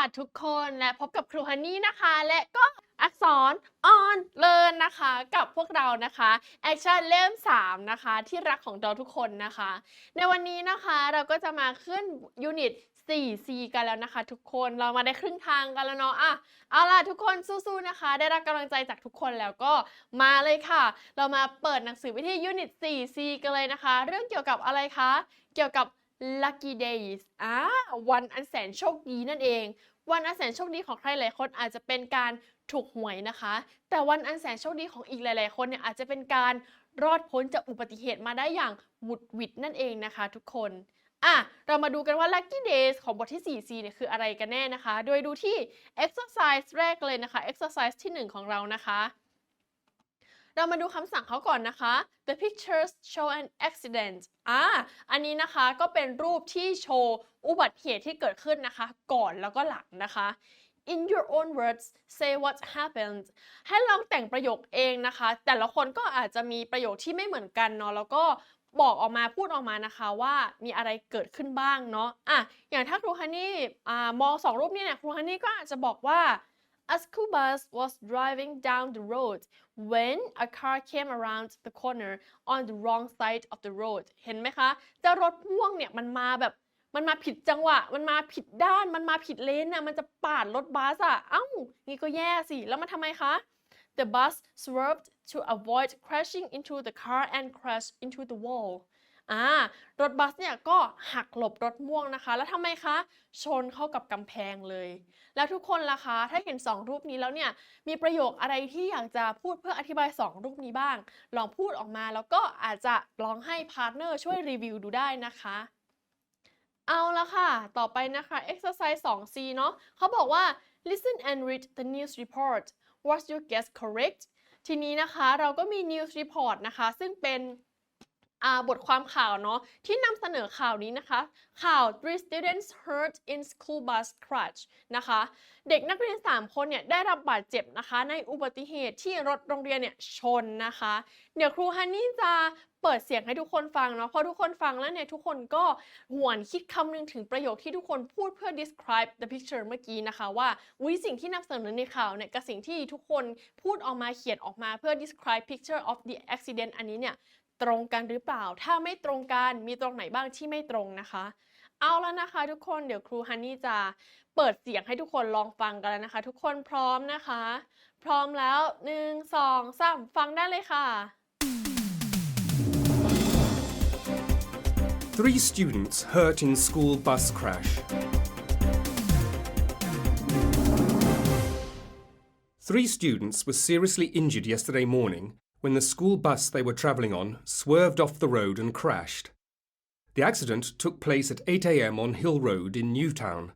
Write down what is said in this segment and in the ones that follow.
ค่ะทุกคนและพบกับครูฮันนี่นะคะ และก็อักษร on learn นะคะ กับพวกเรานะคะ action เล่ม 3 นะคะ ที่รักของเราทุกคนนะคะ ในวันนี้นะคะเราก็จะมาขึ้นยูนิต 4C กันแล้วนะคะ ทุกคนเรามาได้ครึ่งทางกันแล้วเนาะอะเอาล่ะทุกคนสู้ๆนะคะ ได้รับกำลังใจจากทุกคนแล้วก็มาเลยค่ะ เรามาเปิดหนังสือวิทยายูนิต 4C กันเลยนะคะ เรื่องเกี่ยวกับอะไรคะ เกี่ยวกับ lucky days อ่าวันอันแสนโชคดีนั่นเอง วันอันแสนโชคดีของใครหลายคนอาจจะเป็นการถูกหวยนะคะ แต่วันอันแสนโชคดีของอีกหลาย ๆ คนเนี่ยอาจจะเป็นการรอดพ้นจากอุบัติเหตุมาได้อย่างหวุดหวิดนั่นเองนะคะ ทุกคนอะเรามาดูกันว่า lucky days ของบทที่ 4C เนี่ยคืออะไรกันแน่นะคะ โดยดูที่ exercise แรกเลยนะคะ exercise ที่ 1 ของเรานะคะ เรามาดูคำสั่งเขาก่อนนะคะ the pictures show an accident อ่า อันนี้นะคะก็เป็นรูปที่โชว์อุบัติเหตุที่เกิดขึ้นนะคะ ก่อนแล้วก็หลังนะคะ in your own words say what happened ให้ลองแต่งประโยคเองนะคะ แต่ละคนก็อาจจะมีประโยคที่ไม่เหมือนกันเนาะ แล้วก็บอกออกมาพูดออกมานะคะว่ามีอะไรเกิดขึ้นบ้างเนาะ อะ อย่างถ้าครูฮันนี่อ่ามองสองรูปนี้เนี่ย ครูฮันนี่ก็อาจจะบอกว่า A school bus was driving down the road when a car came around the corner on the wrong side of the road เห็นไหมคะ เจ้ารถพ่วงเนี่ยมันมาแบบมันมาผิดจังหวะ มันมาผิดด้าน มันมาผิดเลนน่ะ มันจะปาดรถบัสอะ เอ้านี่ก็แย่สิ แล้วมันทำไมคะ The bus swerved to avoid crashing into the car and crashed into the wall อ่ารถบัสเนี่ยก็หักหลบรถม่วงนะคะ แล้วทำไมคะชนเข้ากับกำแพงเลย แล้วทุกคนล่ะคะถ้าเห็น 2 รูปนี้แล้วเนี่ยมีประโยคอะไรที่อยากจะพูดเพื่ออธิบาย 2 รูปนี้บ้าง ลองพูดออกมาแล้วก็อาจจะลองให้พาร์ทเนอร์ช่วยรีวิวดูได้นะคะเอาละค่ะ ต่อไปนะคะ exercise 2C เนาะเขาบอกว่า listen and read the news report was your guess correct ทีนี้นะคะเราก็มี news report นะคะ ซึ่งเป็น บทความข่าวเนาะที่นำเสนอข่าวนี้นะคะ ข่าว three students hurt in school bus crash นะคะ เด็กนักเรียน 3 คนเนี่ยได้รับบาดเจ็บนะคะ ในอุบัติเหตุที่รถโรงเรียนเนี่ยชนนะคะ เดี๋ยวครูฮันนี่จะเปิดเสียงให้ทุกคนฟังเนาะพอทุกคนฟังแล้วเนี่ยทุกคนก็หวนคิดคำนึงถึงประโยคที่ทุกคนพูดเพื่อ describe the picture เมื่อกี้นะคะ ว่าวิสิ่งที่นำเสนอในข่าวเนี่ยกับสิ่งที่ทุกคนพูดออกมาเขียนออกมาเพื่อ describe picture of the accident อันนี้เนี่ย ตรงกันหรือเปล่า ถ้าไม่ตรงกันมีตรงไหนบ้างที่ไม่ตรงนะคะ เอาแล้วนะคะทุกคนเดี๋ยวครูฮันนี่จะเปิดเสียงให้ทุกคนลองฟังกันแล้วนะคะ ทุกคนพร้อมนะคะ พร้อมแล้ว1 2 3ฟังได้เลยค่ะ Three students hurt in school bus crash. Three students were seriously injured yesterday morning when the school bus they were travelling on swerved off the road and crashed. The accident took place at 8 am on Hill Road in Newtown.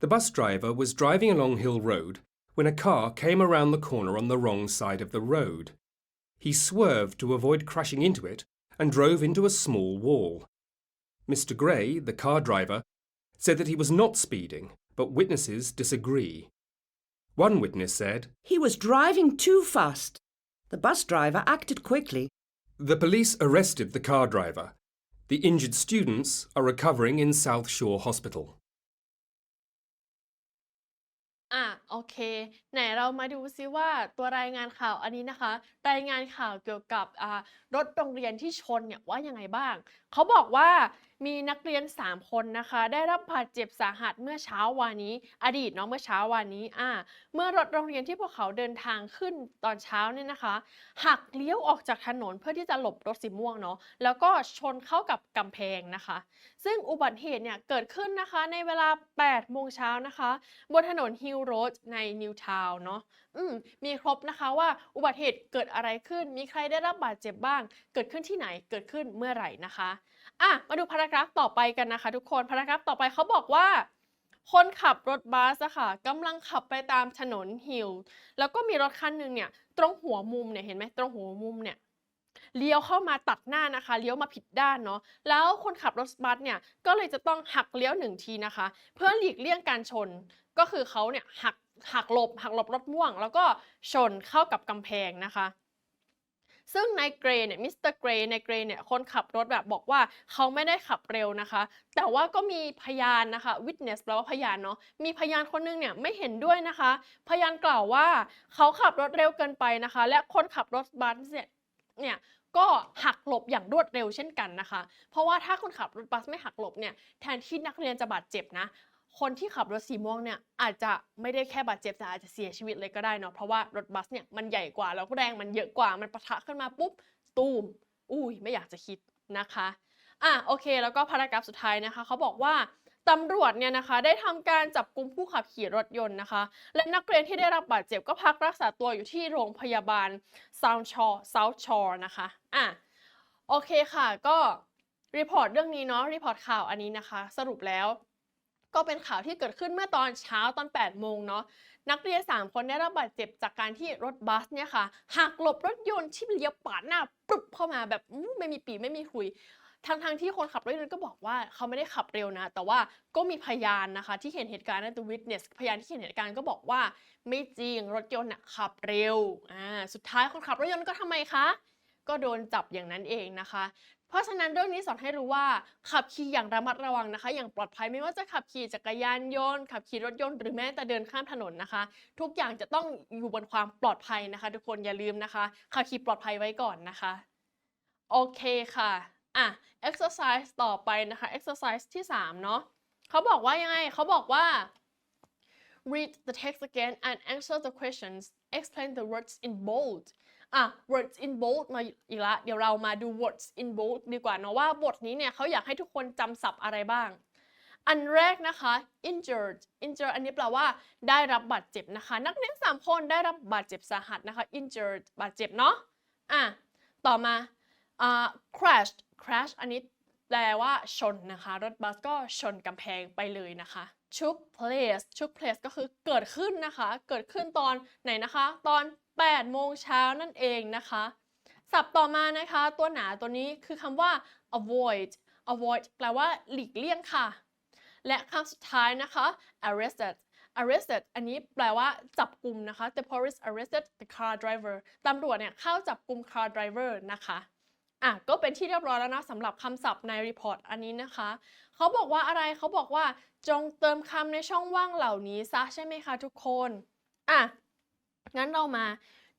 The bus driver was driving along Hill Road when a car came around the corner on the wrong side of the road. He swerved to avoid crashing into it and drove into a small wall. Mr. Gray, the car driver, said that he was not speeding, but witnesses disagree. One witness said, He was driving too fast. The bus driver acted quickly. The police arrested the car driver. The injured students are recovering in South Shore Hospital. อ่ะโอเค ไหนเรามาดูซิว่าตัวรายงานข่าวอันนี้นะคะ รายงานข่าวเกี่ยวกับอ่ารถโรงเรียนที่ชนเนี่ยว่ายังไงบ้าง เขาบอกว่า มีนักเรียน 3 คนนะคะ ได้รับบาดเจ็บสาหัสเมื่อเช้าวานนี้ อดีตเนาะเมื่อเช้าวานนี้อ่าเมื่อรถโรงเรียนที่พวกเขาเดินทางขึ้นตอนเช้าเนี่ยนะคะ หักเลี้ยวออกจากถนนเพื่อที่จะหลบรถสีม่วงเนาะแล้วก็ชนเข้ากับกำแพงนะคะ ซึ่งอุบัติเหตุเนี่ยเกิดขึ้นนะคะในเวลา 8 โมงเช้านะคะ บนถนนฮิลโรดในนิวทาวน์เนาะอืมมีครบนะคะว่าอุบัติเหตุเกิดอะไรขึ้น มีใครได้รับบาดเจ็บบ้าง เกิดขึ้นที่ไหนเกิดขึ้นเมื่อไหร่นะคะ อะมาดูพารากราฟต่อไปกันนะคะ ทุกคนพารากราฟต่อไปเขาบอกว่า คนขับรถบัสอะค่ะกำลังขับไปตามถนนฮิลแล้วก็มีรถคันหนึ่งเนี่ย ตรงหัวมุมเนี่ยเห็นไหมตรงหัวมุมเนี่ยเลี้ยวเข้ามาตัดหน้านะคะเลี้ยวมาผิดด้านเนาะแล้วคนขับรถบัสเนี่ยก็เลยจะต้องหักเลี้ยวหนึ่งทีนะคะ เพื่อหลีกเลี่ยงการชนก็คือเขาเนี่ยหักหักหลบหักหลบรถม่วง แล้วก็ชนเข้ากับกำแพงนะคะ ซึ่งนายเกรย์เนี่ยมิสเตอร์เกรย์นายเกรย์เนี่ยคนขับรถแบบบอกว่าเขาไม่ได้ขับเร็วนะคะ แต่ว่าก็มีพยานนะคะ witness แปลว่าพยานเนาะมีพยานคนนึงเนี่ยไม่เห็นด้วยนะคะ พยานกล่าวว่าเขาขับรถเร็วเกินไปนะคะ และคนขับรถบัสเนี่ยเนี่ยก็หักหลบอย่างรวดเร็วเช่นกันนะคะ เพราะว่าถ้าคนขับรถบัสไม่หักหลบเนี่ยแทนที่นักเรียนจะบาดเจ็บนะ คนที่ขับรถสีม่วงเนี่ยอาจจะไม่ได้แค่บาดเจ็บแต่อาจจะเสียชีวิตเลยก็ได้เนาะเพราะว่ารถบัสเนี่ยมันใหญ่กว่าแล้วก็แรงมันเยอะกว่ามันปะทะขึ้นมาปุ๊บตูมอุ้ยไม่อยากจะคิดนะคะอะโอเค แล้วก็พารากราฟสุดท้ายนะคะเขาบอกว่าตำรวจเนี่ยนะคะได้ทำการจับกลุ่มผู้ขับขี่รถยนต์นะคะ และนักเรียนที่ได้รับบาดเจ็บก็พักรักษาตัวอยู่ที่โรงพยาบาล South Shore South Shore นะคะอะโอเคค่ะก็รีพอร์ตเรื่องนี้เนาะรีพอร์ตข่าวอันนี้นะคะ สรุปแล้ว ก็เป็นข่าวที่เกิดขึ้นเมื่อตอนเช้าตอน 8 โมงเนาะนักเรียน 3 คนได้รับบาดเจ็บจากการที่รถบัสเนี่ยค่ะหักหลบรถยนต์ที่เลี้ยวปาดหน้าปุ๊บเข้ามาแบบไม่มีปีไม่มีคุยทั้งทงๆที่คนขับรถยนต์ก็บอกว่าเขาไม่ได้ขับเร็วนะ แต่ว่าก็มีพยานนะคะ ที่เห็นเหตุการณ์นั่น the witness พยานที่เห็นเหตุการณ์ก็บอกว่าไม่จริงรถยนต์น่ะขับเร็วอ่าสุดท้ายคนขับรถยนต์ก็ทำไมคะ ก็โดนจับอย่างนั้นเองนะคะ เพราะฉะนั้นเรื่องนี้สอนให้รู้ว่าขับขี่อย่างระมัดระวังนะคะ อย่างปลอดภัยไม่ว่าจะขับขี่จักรยานยนต์ขับขี่รถยนต์หรือแม้แต่เดินข้ามถนนนะคะ ทุกอย่างจะต้องอยู่บนความปลอดภัยนะคะ ทุกคนอย่าลืมนะคะขับขี่ปลอดภัยไว้ก่อนนะคะโอเคค่ะอะ exercise ต่อไปนะคะ exercise ที่3เนาะเขาบอกว่ายังไงเขาบอกว่า read the text again and answer the questions explain the words in bold อะ words in bold มาอีกละ เดี๋ยวเรามาดู words in bold ดีกว่าเนาะว่าบทนี้เนี่ยเขาอยากให้ทุกคนจำศัพท์อะไรบ้าง อันแรกนะคะ injured injured อันนี้แปลว่าได้รับบาดเจ็บนะคะ นักเรียน3คนได้รับบาดเจ็บสาหัสนะคะ injured บาดเจ็บเนาะ อะ ต่อมาอ่า crash crash อันนี้แปลว่าชนนะคะ รถบัสก็ชนกำแพงไปเลยนะคะ took place took place ก็คือเกิดขึ้นนะคะ เกิดขึ้นตอนไหนนะคะ ตอน 8 โมงเช้านั่นเองนะคะศัพท์ต่อมานะคะตัวหนาตัวนี้คือคำว่า avoid avoid แปลว่าหลีกเลี่ยงค่ะ และคำสุดท้ายนะคะ arrested arrested อันนี้แปลว่าจับกลุ่มนะคะ the police arrested the car driver ตำรวจเนี่ยเข้าจับกลุ่ม car driver นะคะอะก็เป็นที่เรียบร้อยแล้วนะสำหรับคำศัพท์ในรีพอร์ตอันนี้นะคะ เขาบอกว่าอะไรเขาบอกว่าจงเติมคำในช่องว่างเหล่านี้ซะใช่ไหมคะทุกคนอะ งั้นเรามา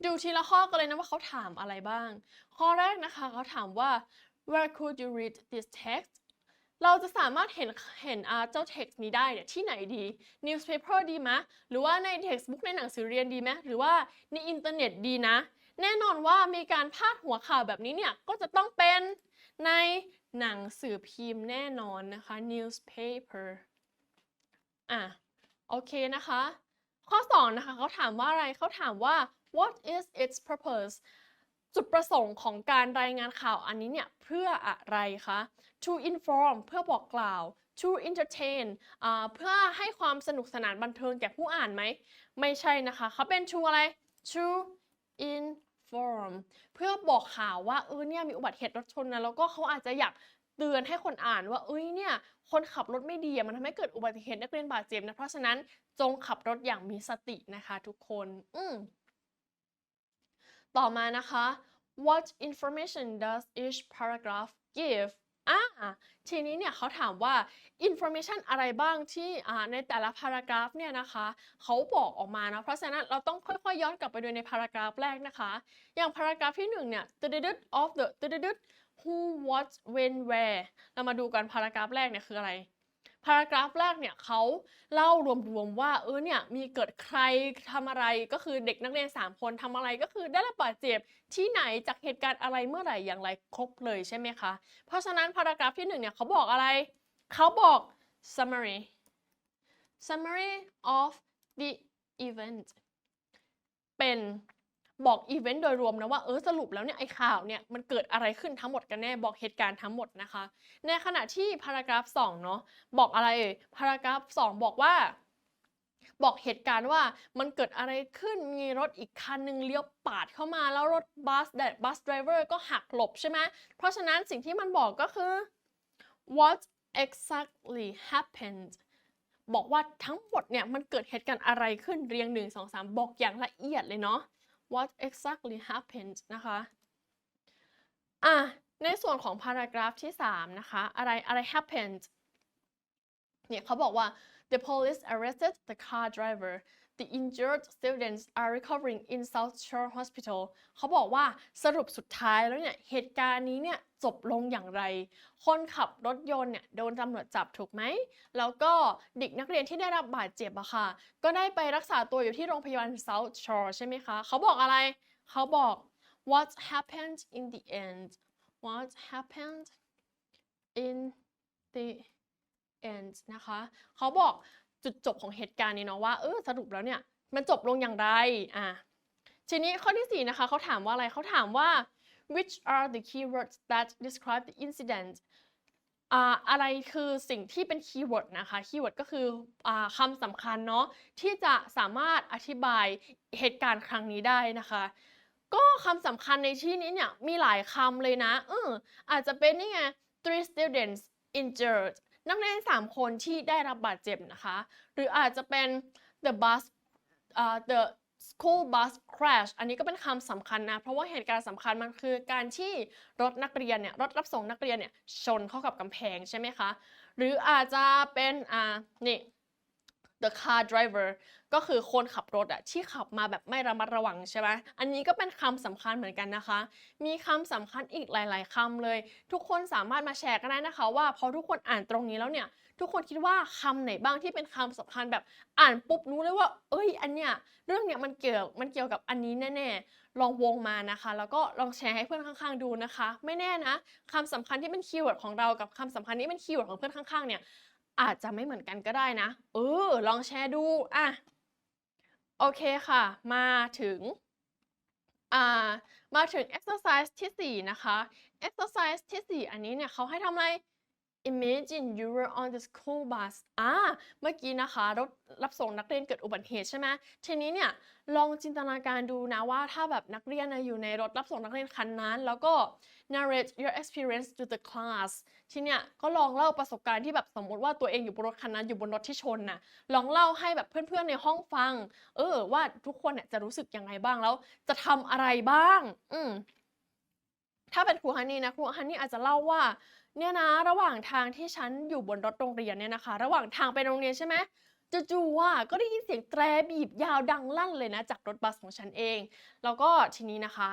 ดูทีละข้อกันเลยนะว่าเขาถามอะไรบ้าง ข้อแรกนะคะเขาถามว่า where could you read this text เราจะสามารถเห็นเห็นเจ้า text นี้ได้เนี่ยที่ไหนดี newspaper ดีไหมหรือว่าใน textbook ในหนังสือเรียนดีไหมหรือว่าในอินเทอร์เน็ตดีนะ แน่นอนว่ามีการพาดหัวข่าวแบบนี้เนี่ยก็จะต้องเป็นในหนังสือพิมพ์แน่นอนนะคะ newspaper อะโอเคนะคะ ข้อ 2 นะคะเขาถามว่าอะไรเขาถามว่า what is its purpose จุดประสงค์ของการรายงานข่าวอันนี้เนี่ยเพื่ออะไรคะ to inform เพื่อบอกกล่าว to entertain เพื่อให้ความสนุกสนานบันเทิงแก่ผู้อ่านไหม ไม่ใช่นะคะเขาเป็น to อะไร to inform เพื่อบอกข่าวว่าเออเนี่ยมีอุบัติเหตุรถชนนะแล้วก็เขาอาจจะอยาก เตือนให้คนอ่านว่าเอ้ยเนี่ยคนขับรถไม่ดีมันทำให้เกิดอุบัติเหตุนักเรียนบาดเจ็บนะเพราะฉะนั้นจงขับรถอย่างมีสตินะคะทุกคนอืมต่อมานะคะ what information does each paragraph give อ่าทีนี้เนี่ยเขาถามว่า information อะไรบ้างที่อ่าในแต่ละ paragraph เนี่ยนะคะเขาบอกออกมานะเพราะฉะนั้นเราต้องค่อยๆย้อนกลับไปดูใน paragraph แรกนะคะ อย่าง paragraph ที่หนึ่งเนี่ย the of the who what when where เรามาดูกัน paragraph แรกเนี่ยคืออะไรพารากราฟแรกเนี่ยเขาเล่ารวมๆว่าเออเนี่ยมีเกิดใครทำอะไรก็คือเด็กนักเรียน 3 คนทำอะไรก็คือได้รับบาดเจ็บที่ไหนจากเหตุการณ์อะไรเมื่อไหร่อย่างไรครบเลยใช่ไหมคะ เพราะฉะนั้นพารากราฟที่1เนี่ยเขาบอกอะไรเขาบอก summary summary of the event เป็น บอกอีเวนต์โดยรวมนะว่าเออสรุปแล้วเนี่ยไอ้ข่าวเนี่ยมันเกิดอะไรขึ้นทั้งหมดกันแน่บอกเหตุการณ์ทั้งหมดนะคะ ในขณะที่พารากราฟ2เนาะบอกอะไรเอ่ยพารากราฟ 2 บอกว่า บอกเหตุการณ์ว่ามันเกิดอะไรขึ้นมีรถอีกคันหนึ่งเลี้ยวปาดเข้ามาแล้วรถบัสแดดบัสไดรเวอร์ก็หักหลบใช่ไหมเพราะฉะนั้นสิ่งที่มันบอกก็คือ what exactly happened บอกว่าทั้งหมดเนี่ยมันเกิดเหตุการณ์อะไรขึ้นเรียง 1 2 3 บอกอย่างละเอียดเลยเนาะ what exactly happened นะคะอะในส่วนของ paragraph ที่ 3 นะคะ อะไรอะไร happened เนี่ยเขาบอกว่า the police arrested the car driver the injured students are recovering in South Shore Hospital เขาบอกว่าสรุปสุดท้ายแล้วเนี่ย เหตุการณ์นี้เนี่ย จบลงอย่างไร คนขับรถยนต์เนี่ย โดนตำรวจจับถูกไหม แล้วก็เด็กนักเรียนที่ได้รับบาดเจ็บอะค่ะ ก็ได้ไปรักษาตัวอยู่ที่โรงพยาบาล South Shore ใช่ไหมคะ เขาบอกอะไร เขาบอก what happened in the end what happened in the end นะคะ เขาบอก จุดจบของเหตุการณ์นี้เนาะว่าเออสรุปแล้วเนี่ยมันจบลงอย่างไรอะทีนี้ข้อที่ 4 นะคะเขาถามว่าอะไรเขาถามว่า which are the keywords that describe the incident อ่าอะไรคือสิ่งที่เป็นคีย์เวิร์ดนะคะ คีย์เวิร์ดก็คืออคำสำคัญเนาะที่จะสามารถอธิบายเหตุการณ์ครั้งนี้ได้นะคะ ก็คำสำคัญในที่นี้เนี่ยมีหลายคำเลยนะเอออาจจะเป็นนี่ไง three students injured นักเรียน 3 คนที่ได้รับบาดเจ็บนะคะ หรืออาจจะเป็น the bus อ่า the school bus crash อันนี้ก็เป็นคำสำคัญนะ เพราะว่าเหตุการณ์สำคัญมันคือการที่รถนักเรียนเนี่ย รถรับส่งนักเรียนเนี่ย ชนเข้ากับกำแพงใช่ไหมคะ หรืออาจจะเป็น อ่า นี่ the car driver ก็คือคนขับรถอะที่ขับมาแบบไม่ระมัดระวังใช่ไหมอันนี้ก็เป็นคำสำคัญเหมือนกันนะคะ มีคำสำคัญอีกหลาย ๆคำเลย ทุกคนสามารถมาแชร์กันได้นะคะ ว่าพอทุกคนอ่านตรงนี้แล้วเนี่ย ทุกคนคิดว่าคำไหนบ้างที่เป็นคำสำคัญแบบอ่านปุ๊บรู้เลยว่า เอ้ย อันเนี้ยเรื่องเนี้ยมันเกี่ยวมันเกี่ยวกับอันนี้แน่ๆ ลองวงมานะคะ แล้วก็ลองแชร์ให้เพื่อนข้าง ๆ ดูนะคะ ไม่แน่นะคำสำคัญที่เป็นคีย์เวิร์ดของเรากับคำสำคัญที่เป็นคีย์เวิร์ดของเพื่อนข้าง ๆ เนี่ย อาจจะไม่เหมือนกันก็ได้นะ เออ ลองแชร์ดู อะ โอเคค่ะ มาถึง อ่า มาถึง exercise ที่ 4 นะคะ exercise ที่ 4 อันนี้เนี่ยเขาให้ทำอะไร imagine you were on the school bus อ่า เมื่อกี้นะคะรถรับส่งนักเรียนเกิดอุบัติเหตุใช่ไหมทีนี้เนี่ยลองจินตนาการดูนะว่าถ้าแบบนักเรียนนะอยู่ในรถรับส่งนักเรียนคันนั้น แล้วก็ narrate your experience to the class ทีเนี้ยก็ลองเล่าประสบการณ์ที่แบบสมมติว่าตัวเองอยู่บนรถคันนั้นอยู่บนรถที่ชนน่ะลองเล่าให้แบบเพื่อนๆในห้องฟัง เออว่าทุกคนเนี่ยจะรู้สึกยังไงบ้างแล้ว จะทำอะไรบ้าง อืม ถ้าเป็นครูฮันนี่นะครูฮันนี่อาจจะเล่าว่าเนี่ยนะ ระหว่างทางที่ฉันอยู่บนรถโรงเรียนเนี่ยนะคะ ระหว่างทางไปโรงเรียนใช่ไหมจู่ๆว่าก็ได้ยินเสียงแตรบีบยาวดังลั่นเลยนะ จากรถบัสของฉันเอง แล้วก็ทีนี้นะคะ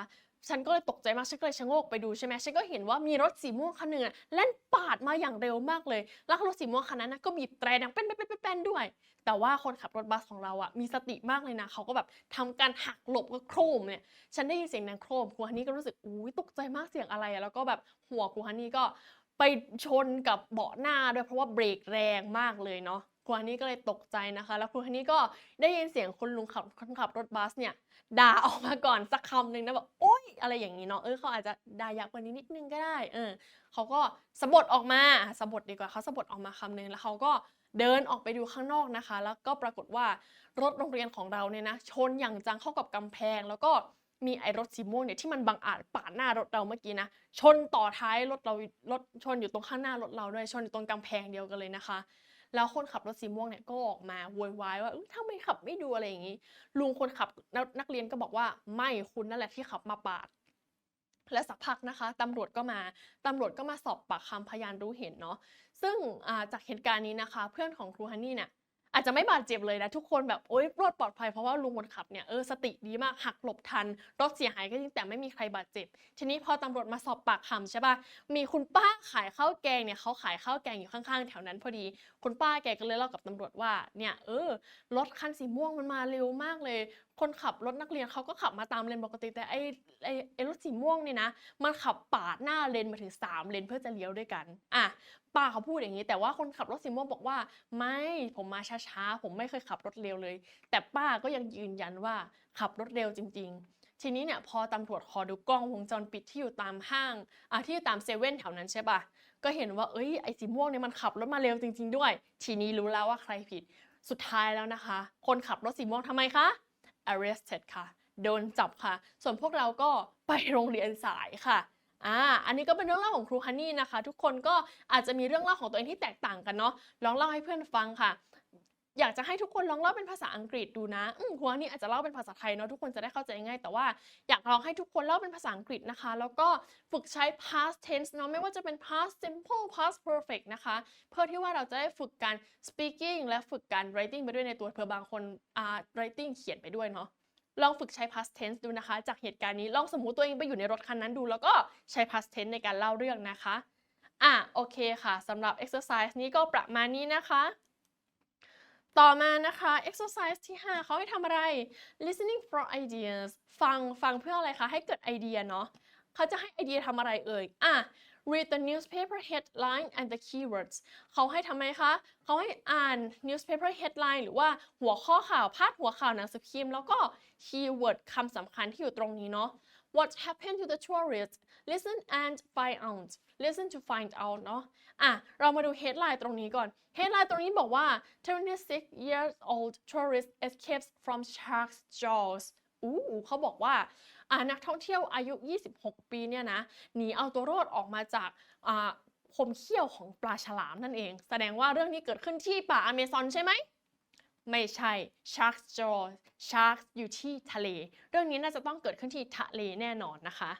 ฉันก็เลยตกใจมาก ฉันก็เลยชะโงกไปดูใช่ไหมฉันก็เห็นว่ามีรถสีม่วงคันหนึ่งแล่นปาดมาอย่างเร็วมากเลย แล้วรถสีม่วงคันนั้นนะก็บีบแตรดังเป็นเป็นเป็นเป็นด้วย แต่ว่าคนขับรถบัสของเราอะมีสติมากเลยนะ เขาก็แบบทำการหักหลบก็โครมเนี่ย ฉันได้ยินเสียงดังโครมครูฮันนี่ก็รู้สึก อุ้ยตกใจมากเสียงอะไรอะแล้วก็แบบหัวครูฮันนี่ก็ไปชนกับเบาะหน้าด้วยเพราะว่าเบรกแรงมากเลยเนาะ ครูฮันนี่ก็เลยตกใจนะคะ แล้วครูฮันนี่ก็ได้ยินเสียงคุณลุงขับคนขับรถบัสเนี่ยด่าออกมาก่อนสักคำหนึ่งนะแบบโอ๊ยอะไรอย่างนี้เนาะเออเขาอาจจะด่ายับกว่านี้นิดนึงก็ได้เออเขาก็สะบัดออกมาสะบัดดีกว่าเขาสะบัดออกมาคำหนึงแล้วเขาก็เดินออกไปดูข้างนอกนะคะ แล้วก็ปรากฏว่ารถโรงเรียนของเราเนี่ยนะชนอย่างจังเข้ากับกำแพง แล้วก็มีไอ้รถสีม่วงเนี่ยที่มันบังอาจปาดหน้ารถเราเมื่อกี้นะชนต่อท้ายรถเรารถชนอยู่ตรงข้างหน้ารถเราด้วยชนอยู่ตรงกำแพงเดียวกันเลยนะคะ แล้วคนขับรถสีม่วงเนี่ยก็ออกมาโวยวายว่าเอ้ยทำไมขับไม่ดูอะไรอย่างนี้ ลุงคนขับนักนักเรียนก็บอกว่าไม่คุณนั่นแหละที่ขับมาปาดและสักพักนะคะตำรวจก็มาตำรวจก็มาสอบปากคำพยานรู้เห็นเนาะซึ่งจากเหตุการณ์นี้นะคะ เพื่อนของครูฮันนี่เนี่ย อาจจะไม่บาดเจ็บเลยนะ ทุกคนแบบโอ๊ยรอดปลอดภัยเพราะว่าลุงคนขับเนี่ยเออสติดีมากหักหลบทัน รถเสียหายก็จริงแต่ไม่มีใครบาดเจ็บ ทีนี้พอตำรวจมาสอบปากคำใช่ปะมีคุณป้าขายข้าวแกงเนี่ยเขาขายข้าวแกงอยู่ข้างๆ แถวนั้นพอดี คุณป้าแกก็เลยเล่ากับตำรวจว่าเนี่ยเออรถคันสีม่วงมันมาเร็วมากเลย คนขับรถนักเรียนเขาก็ขับมาตามเลนปกติ แต่ไอ้ไอ้ไอ้รถสีม่วงเนี่ยนะ มันขับปาดหน้าเลนมาถึง 3 เลนเพื่อจะเลี้ยวด้วยกัน อะป้าเขาพูดอย่างนี้ แต่ว่าคนขับรถสีม่วงบอกว่า ไม่ผมมาช้าๆ ผมไม่เคยขับรถเร็วเลย แต่ป้าก็ยังยืนยันว่าขับรถเร็วจริง ๆ ทีนี้เนี่ยพอตำรวจขอดูกล้องวงจรปิดที่อยู่ตามห้างอะที่อยู่ตามเซเว่นแถวนั้นใช่ปะก็เห็นว่าเอ้ยไอ้สีม่วงเนี่ยมันขับรถมาเร็วจริง ๆ ด้วย ทีนี้รู้แล้วว่าใครผิดสุดท้ายแล้วนะคะ คนขับรถสีม่วงทำไมคะ arrested ค่ะ โดนจับค่ะ ส่วนพวกเราก็ไปโรงเรียนสายค่ะอ่าอันนี้ก็เป็นเรื่องเล่าของครูฮันนี่นะคะ ทุกคนก็อาจจะมีเรื่องเล่าของตัวเองที่แตกต่างกันเนาะลองเล่าให้เพื่อนฟังค่ะ อยากจะให้ทุกคนลองเล่าเป็นภาษาอังกฤษดูนะอืมหัวนี่อาจจะเล่าเป็นภาษาไทยเนาะทุกคนจะได้เข้าใจง่าย แต่ว่าอยากลองให้ทุกคนเล่าเป็นภาษาอังกฤษนะคะ แล้วก็ฝึกใช้ past tense เนาะไม่ว่าจะเป็น past simple past perfect นะคะ เพื่อที่ว่าเราจะได้ฝึกการ speaking และฝึกการ writing ไปด้วยในตัวเผื่อบางคนอ่า writing เขียนไปด้วยเนาะลองฝึกใช้ past tense ดูนะคะ จากเหตุการณ์นี้ลองสมมติตัวเองไปอยู่ในรถคันนั้นดู แล้วก็ใช้ past tense ในการเล่าเรื่องนะคะอะโอเคค่ะสำหรับ exercise นี้ก็ประมาณนี้นะคะ ต่อมานะคะ exercise ที่ 5 เขาให้ทำอะไร listening for ideas ฟังฟังเพื่ออะไรคะ ให้เกิดไอเดียเนาะเขาจะให้ไอเดียทำอะไรเอ่ย อะ read the newspaper headline and the keywords เขาให้ทำไมคะ เขาให้อ่าน newspaper headline หรือว่าหัวข้อข่าวพาดหัวข่าวหนังสือพิมพ์แล้วก็ keyword คำสำคัญที่อยู่ตรงนี้เนาะ What happened to the tourists listen and find out listen to find out เนาะอะ เรามาดู headline ตรงนี้ก่อน headline ตรงนี้บอกว่า 26 years old tourist escapes from shark's jaws อู้เขาบอกว่าอ่านักท่องเที่ยวอายุ 26 ปีเนี่ยนะหนีเอาตัวรอดออกมาจากอ่าคมเขี้ยวของปลาฉลามนั่นเอง แสดงว่าเรื่องนี้เกิดขึ้นที่ป่าอเมซอนใช่ไหม ไม่ใช่ shark's jaw shark อยู่ที่ทะเล เรื่องนี้น่าจะต้องเกิดขึ้นที่ทะเลแน่นอนนะคะ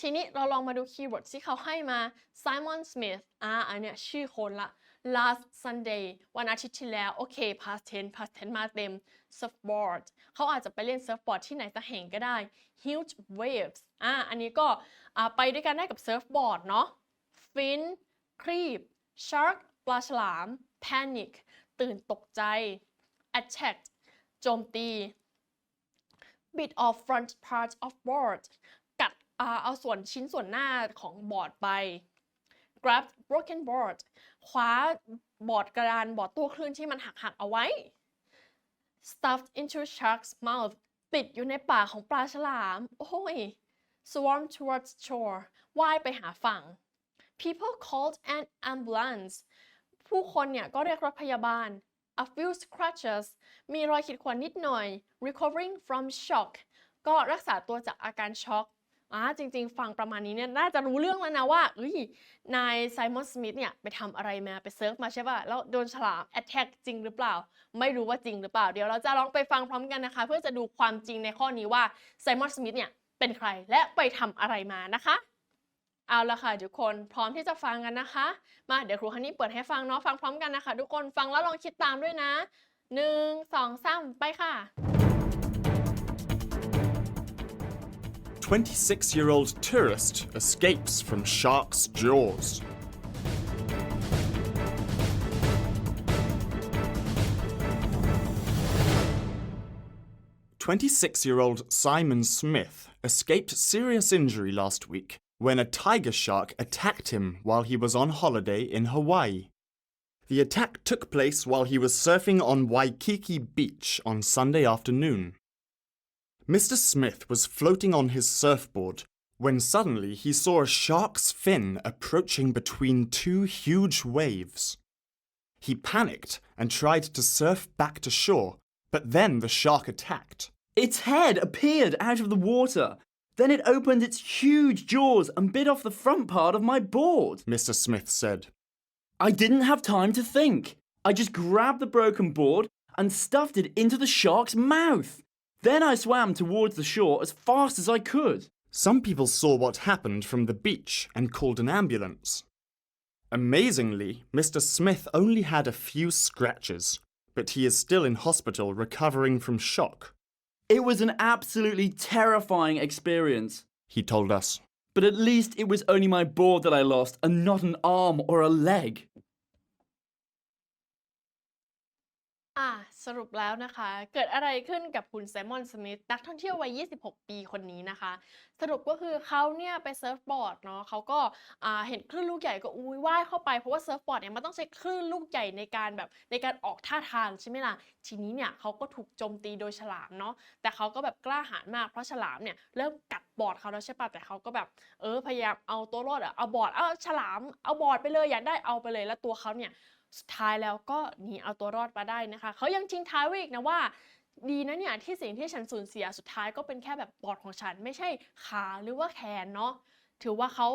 ทีนี้เราลองมาดูคีย์เวิร์ดที่เขาให้มา Simon Smith อ่าอันเนี้ยชื่อคนละ last Sunday วันอาทิตย์ที่แล้ว โอเค past tense past tense มาเต็ม surfboard เขาอาจจะไปเล่น surfboard ที่ไหนสักแห่งก็ได้ huge waves อ่าอันนี้ก็อ่าไปด้วยกันได้กับ surfboard เนาะ fin ครีบ shark ปลาฉลาม panic ตื่นตกใจ attack โจมตี bit of front part of board กัดอเอาส่วนชิ้นส่วนหน้าของบอร์ดไป grab broken board คว้าบอร์ดกระดานบอร์ดตัวคลื่นที่มันหักหักเอาไว้ stuffed into shark's mouth ติดอยู่ในปากของปลาฉลาม โอ้ย swarm towards shore ว่ายไปหาฝั่ง people called an ambulance ผู้คนเนี่ยก็เรียกรถพยาบาล a few scratches มีรอยขีดข่วนนิดหน่อย recovering from shock ก็รักษาตัวจากอาการช็อกอ่าจริงๆ ฟังประมาณนี้เนี่ยน่าจะรู้เรื่องแล้วนะว่าเอ้ยนายไซมอนสมิธเนี่ยไปทำอะไรมา ไปเซิร์ฟมาใช่ป่ะ แล้วโดนฉลาม attack จริงหรือเปล่า ไม่รู้ว่าจริงหรือเปล่า เดี๋ยวเราจะลองไปฟังพร้อมกันนะคะ เพื่อจะดูความจริงในข้อนี้ว่าไซมอนสมิธเนี่ยเป็นใครและไปทำอะไรมานะคะ เอาละค่ะทุกคนพร้อมที่จะฟังกันนะคะ มาเดี๋ยวครูฮันนี่เปิดให้ฟังเนาะฟังพร้อมกันนะคะ ทุกคนฟังแล้วลองคิดตามด้วยนะหนึ่งสองสามไปค่ะ 26 year old tourist escapes from shark's jaws. Twenty-six-year-old Simon Smith escaped serious injury last week when a tiger shark attacked him while he was on holiday in Hawaii. The attack took place while he was surfing on Waikiki Beach on Sunday afternoon. Mr. Smith was floating on his surfboard when suddenly he saw a shark's fin approaching between two huge waves. He panicked and tried to surf back to shore, but then the shark attacked. Its head appeared out of the water. Then it opened its huge jaws and bit off the front part of my board. Mr. Smith said. I didn't have time to think. I just grabbed the broken board and stuffed it into the shark's mouth. Then I swam towards the shore as fast as I could. Some people saw what happened from the beach and called an ambulance. Amazingly, Mr. Smith only had a few scratches, but he is still in hospital recovering from shock, It was an absolutely terrifying experience. he told us. But at least it was only my board that I lost and not an arm or a leg. อะสรุปแล้วนะคะ เกิดอะไรขึ้นกับคุณไซมอนสมิธนักท่องเที่ยววัย 26 ปีคนนี้นะคะ สรุปก็คือเขาเนี่ยไปเซิร์ฟบอร์ดเนาะเขาก็อ่าเห็นคลื่นลูกใหญ่ก็อุ้ยว่ายเข้าไป เพราะว่าเซิร์ฟบอร์ดเนี่ยมันต้องใช้คลื่นลูกใหญ่ในการแบบในการออกท่าทางใช่ไหมล่ะ ทีนี้เนี่ยเขาก็ถูกโจมตีโดยฉลามเนาะแต่เขาก็แบบกล้าหาญมากเพราะฉลามเนี่ยเริ่มกัดบอร์ดเขาแล้วใช่ปะแต่เขาก็แบบเออพยายามเอาตัวรอดอะเอาบอร์ดเอาฉลามเอาบอร์ดไปเลยอยากได้เอาไปเลยแล้วตัวเขาเนี่ย สุดท้ายแล้วก็หนีเอาตัวรอดมาได้นะคะเขายังทิ้งท้ายไว้อีกนะว่าดีนะเนี่ยที่สิ่งที่ฉันสูญเสียสุดท้ายก็เป็นแค่แบบปอดของฉันไม่ใช่ขาหรือว่าแขนเนาะถือว่าเขา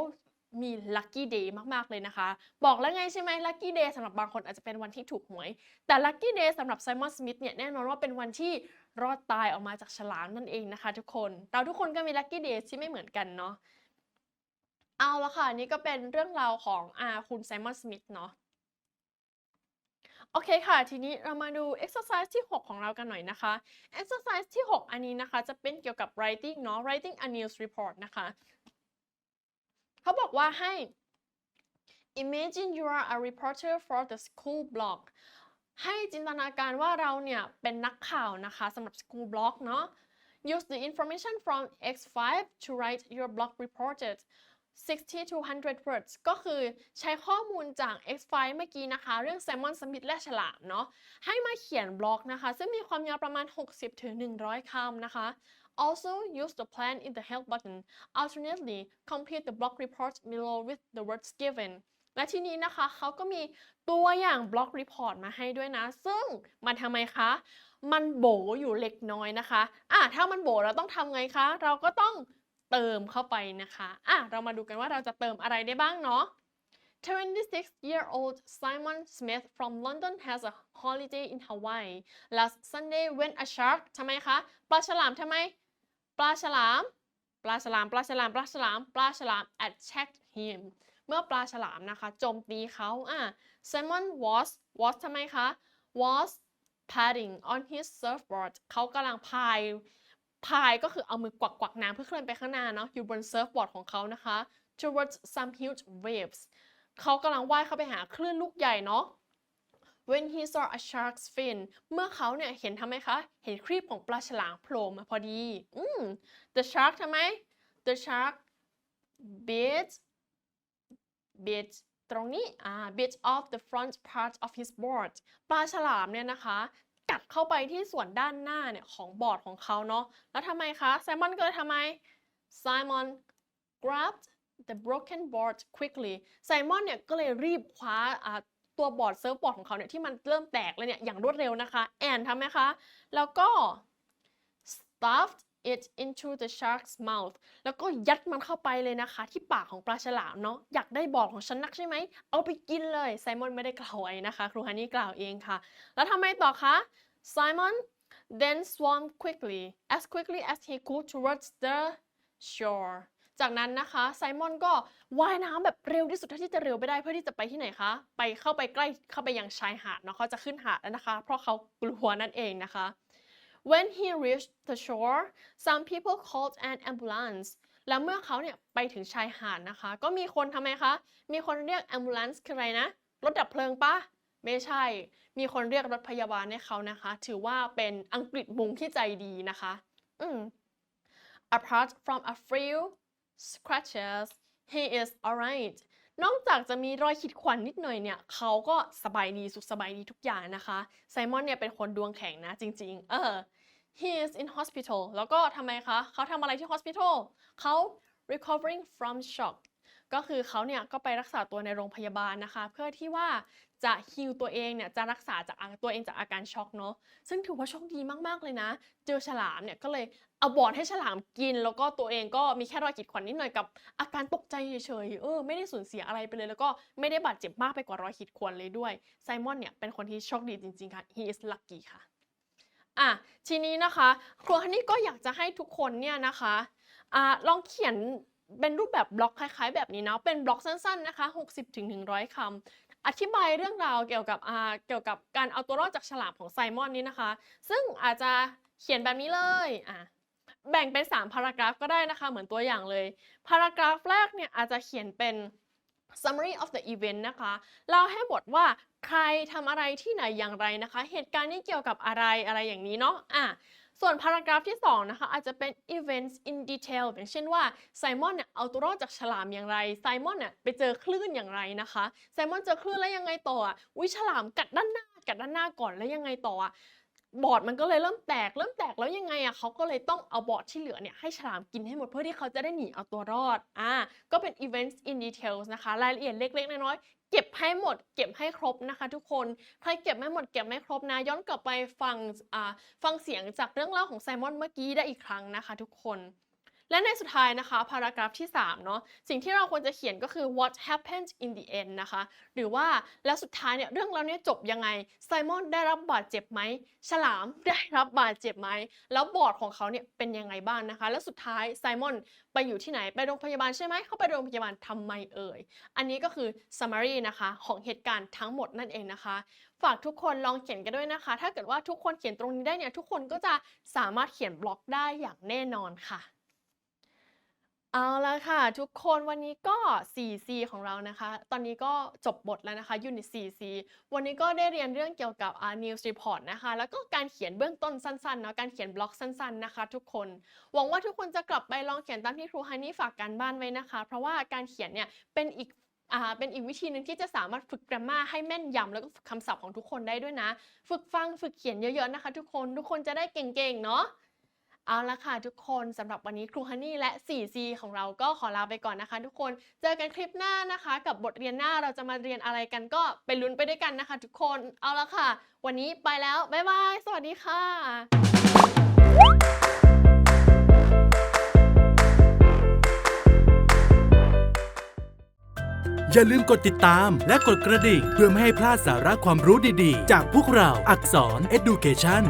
มี lucky day มาก ๆ เลยนะคะ บอกแล้วไงใช่ไหม lucky day สำหรับบางคนอาจจะเป็นวันที่ถูกหวย แต่ lucky day สำหรับไซมอนสมิธเนี่ยแน่นอนว่าเป็นวันที่รอดตายออกมาจากฉลามนั่นเองนะคะทุกคน เราทุกคนก็มี lucky day ที่ไม่เหมือนกันเนาะเอาละค่ะนี่ก็เป็นเรื่องราวของอาคุณไซมอนสมิธเนาะ โอเคค่ะ ทีนี้เรามาดู exercise ที่ 6 ของเรากันหน่อยนะคะ exercise ที่ 6 อันนี้นะคะ จะเป็นเกี่ยวกับ writing เนาะ writing a news report นะคะ เขาบอกว่าให้ imagine you are a reporter for the school blog ให้จินตนาการว่าเราเนี่ย เป็นนักข่าวนะคะสำหรับ school blog เนาะ use the information from X5 to write your blog reported 60 to 100 words ก็คือใช้ข้อมูลจาก X5 เมื่อกี้นะคะ เรื่องแซมมอนสมิธและฉลามเนาะให้มาเขียนบล็อกนะคะ ซึ่งมีความยาวประมาณ 60 ถึง 100 คำนะคะ also use the plan in the help button alternately complete the blog report below with the words given และที่นี้นะคะเขาก็มีตัวอย่างบล็อกรีพอร์ตมาให้ด้วยนะ ซึ่งมันทำไมคะ มันโบอยู่เล็กน้อยนะคะอะถ้ามันโบเราต้องทำไงคะ เราก็ต้อง เติมเข้าไปนะคะอะเรามาดูกันว่าเราจะเติมอะไรได้บ้างเนาะ 26-year-old Simon Smith from London has a holiday in Hawaii. Last Sunday when a shark ทำไมคะ ปลาฉลามทำไม ปลาฉลาม ปลาฉลาม ปลาฉลาม ปลาฉลาม ปลาฉลาม attacked him เมื่อปลาฉลามนะคะ โจมตีเขาอะ Simon was was ทำไมคะ was paddling on his surfboard เขากำลังพาย พายก็คือเอามือกวักกวักน้ำเพื่อเคลื่อนไปข้างหน้าเนาะอยู่บนเซิร์ฟบอร์ดของเขานะคะ towards some huge waves เขากำลังว่ายเข้าไปหาคลื่นลูกใหญ่เนาะ when he saw a shark's fin เมื่อเขาเนี่ยเห็นทำไมคะ เห็นครีบของปลาฉลามโผล่มาพอดีอืม the shark ทำไม the shark bit bit ตรงนี้อ่า bit off the front part of his board ปลาฉลามเนี่ยนะคะ กัดเข้าไปที่ส่วนด้านหน้าเนี่ยของบอร์ดของเขาเนาะแล้วทำไมคะไซมอนก็เลยทำไม Simon grabbed the broken board quickly ไซมอนเนี่ยก็เลยรีบคว้าอ่าตัวบอร์ดเซิร์ฟบอร์ดของเขาเนี่ยที่มันเริ่มแตกเลยเนี่ยอย่างรวดเร็วนะคะแอนทำไหมคะ แล้วก็ stuffed it into the shark's mouth แล้วก็ยัดมันเข้าไปเลยนะคะ ที่ปากของปลาฉลามเนาะอยากได้บอดของฉันนักใช่ไหม เอาไปกินเลยไซมอนไม่ได้กล่าวไว้นะคะ ครูฮันนี่กล่าวเองค่ะ แล้วทำไมต่อคะ Simon then swam quickly as quickly as he could towards the shore จากนั้นนะคะไซมอนก็ว่ายน้ำแบบเร็วที่สุดเท่าที่จะเร็วไปได้เพื่อที่จะไปที่ไหนคะ ไปเข้าไปใกล้เข้าไปยังชายหาดเนาะเขาจะขึ้นหาดแล้วนะคะ เพราะเขากลัวนั่นเองนะคะ When he reached the shore some people called an ambulance แล้วเมื่อเขาเนี่ยไปถึงชายหาดนะคะ ก็มีคนทำไมคะ มีคนเรียก ambulance คืออะไรนะ รถดับเพลิงปะไม่ใช่ มีคนเรียกรถพยาบาลให้เขานะคะ ถือว่าเป็นอังกฤษมุงที่ใจดีนะคะ อืม apart from a few scratches he is alright นอกจากจะมีรอยขีดข่วนนิดหน่อยเนี่ยเขาก็สบายดีสุขสบายดีทุกอย่างนะคะไซมอนเนี่ยเป็นคนดวงแข็งนะจริง ๆ เออ he is in hospital แล้วก็ทำไมคะเขาทำอะไรที่ hospital เขา recovering from shock ก็คือเขาเนี่ยก็ไปรักษาตัวในโรงพยาบาลนะคะ เพื่อที่ว่า จะฮิลตัวเองเนี่ยจะรักษาจากตัวเองจากอาการช็อกเนาะซึ่งถือว่าโชคดีมากๆเลยนะ เจอฉลามเนี่ยก็เลยเอาบอร์ดให้ฉลามกิน แล้วก็ตัวเองก็มีแค่รอยขีดข่วนนิดหน่อยกับอาการตกใจเฉยๆเออไม่ได้สูญเสียอะไรไปเลย แล้วก็ไม่ได้บาดเจ็บมากไปกว่ารอยขีดข่วนเลยด้วยไซมอนเนี่ยเป็นคนที่โชคดีจริงๆค่ะ he is lucky ค่ะอะทีนี้นะคะครูฮันนี่ก็อยากจะให้ทุกคนเนี่ยนะคะอ่าลองเขียนเป็นรูปแบบบล็อกคล้ายๆ แบบนี้เนาะเป็นบล็อกสั้นๆนะคะ 60ถึง100คำ อธิบายเรื่องราวเกี่ยวกับอ่าเกี่ยวกับการเอาตัวรอดจากฉลามของไซมอนนี้นะคะ ซึ่งอาจจะเขียนแบบนี้เลยอะแบ่งเป็น 3 พารากราฟก็ได้นะคะเหมือนตัวอย่างเลย พารากราฟแรกเนี่ยอาจจะเขียนเป็น summary of the event นะคะเล่าให้หมดว่าใครทำอะไรที่ไหนอย่างไรนะคะ เหตุการณ์นี้เกี่ยวกับอะไรอะไรอย่างนี้เนาะอะ ส่วนพารากราฟที่ 2 นะคะ อาจจะเป็น events in detail อย่างเช่นว่าไซมอนเนี่ยเอาตัวรอดจากฉลามอย่างไรไซมอนเนี่ยไปเจอคลื่นอย่างไรนะคะไซมอนเจอคลื่นแล้วยังไงต่ออะวิฉลามกัดด้านหน้ากัดด้านหน้าก่อนแล้วยังไงต่ออะบอร์ดมันก็เลยเริ่มแตกเริ่มแตกแล้วยังไงอะเขาก็เลยต้องเอาบอร์ดที่เหลือเนี่ยให้ฉลามกินให้หมดเพื่อที่เขาจะได้หนีเอาตัวรอดอ่าก็เป็น events in details นะคะ รายละเอียดเล็กๆน้อยๆ เก็บให้หมด เก็บให้ครบนะคะทุกคน ใครเก็บไม่หมดเก็บไม่ครบนะ ย้อนกลับไปฟังฟังเสียงจากเรื่องเล่าของไซมอนเมื่อกี้ได้อีกครั้งนะคะทุกคน และในสุดท้ายนะคะพารากราฟที่3เนาะสิ่งที่เราควรจะเขียนก็คือ what happened in the end นะคะ หรือว่าแล้วสุดท้ายเนี่ยเรื่องเราเนี้จบยังไงไซมอนได้รับบาดเจ็บไหมฉลามได้รับบาดเจ็บไหมแล้วบอร์ดของเขาเนี่ยเป็นยังไงบ้างนะคะ แล้วสุดท้ายไซมอนไปอยู่ที่ไหนไปโรงพยาบาลใช่ไหมเขาไปโรงพยาบาลทำไมเอ่ยอันนี้ก็คือ summary นะคะของเหตุการณ์ทั้งหมดนั่นเองนะคะ ฝากทุกคนลองเขียนกันด้วยนะคะ ถ้าเกิดว่าทุกคนเขียนตรงนี้ได้เนี่ยทุกคนก็จะสามารถเขียนบล็อกได้อย่างแน่นอนค่ะ เอาละค่ะ ทุกคนวันนี้ก็ 4C ของเรานะคะ ตอนนี้ก็จบบทแล้วนะคะ Unit 4C วันนี้ก็ได้เรียนเรื่องเกี่ยวกับอ่า News Report นะคะ แล้วก็การเขียนเบื้องต้นสั้นๆเนาะการเขียนบล็อกสั้นๆนะคะ ทุกคน หวังว่าทุกคนจะกลับไปลองเขียนตามที่ครูฮันนี่ฝากการบ้านไว้นะคะ เพราะว่าการเขียนเนี่ยเป็นอีกเป็นอีกวิธีหนึ่งที่จะสามารถฝึก grammar ให้แม่นยำแล้วก็ฝึกคำศัพท์ของทุกคนได้ด้วยนะ ฝึกฟังฝึกเขียนเยอะๆนะคะ ทุกคนทุกคนจะได้เก่งๆเนาะ เอาละค่ะทุกคนสำหรับวันนี้ครูฮันนี่และ 4C ของเราก็ขอลาไปก่อนนะคะ ทุกคนเจอกันคลิปหน้านะคะ กับบทเรียนหน้าเราจะมาเรียนอะไรกันก็ไปลุ้นไปด้วยกันนะคะ ทุกคนเอาละค่ะ วันนี้ไปแล้ว บ๊ายบาย สวัสดีค่ะอย่าลืมกดติดตามและกดกระดิ่ง เพื่อไม่ให้พลาดสาระความรู้ดีๆ จากพวกเราอักษร Education